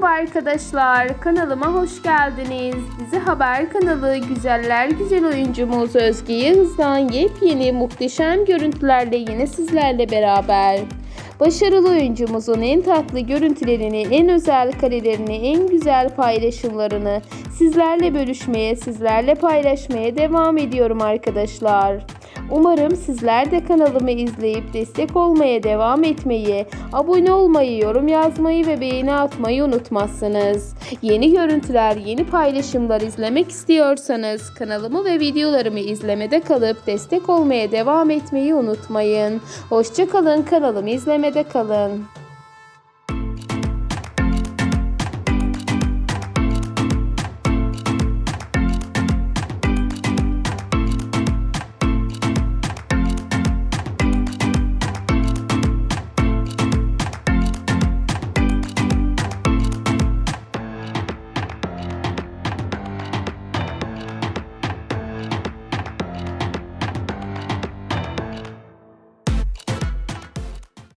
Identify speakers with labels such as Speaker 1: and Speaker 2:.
Speaker 1: Merhaba arkadaşlar, kanalıma hoş geldiniz. Dizi Haber kanalı güzeller güzel oyuncumuz Özge Yağız'dan yepyeni muhteşem görüntülerle yine sizlerle beraber. Başarılı oyuncumuzun en tatlı görüntülerini, en özel karelerini, en güzel paylaşımlarını sizlerle bölüşmeye, sizlerle paylaşmaya devam ediyorum arkadaşlar. Umarım sizler de kanalımı izleyip destek olmaya devam etmeyi, abone olmayı, yorum yazmayı ve beğeni atmayı unutmazsınız. Yeni görüntüler, yeni paylaşımlar izlemek istiyorsanız kanalımı ve videolarımı izlemede kalıp destek olmaya devam etmeyi unutmayın. Hoşçakalın, kanalımı izlemede kalın.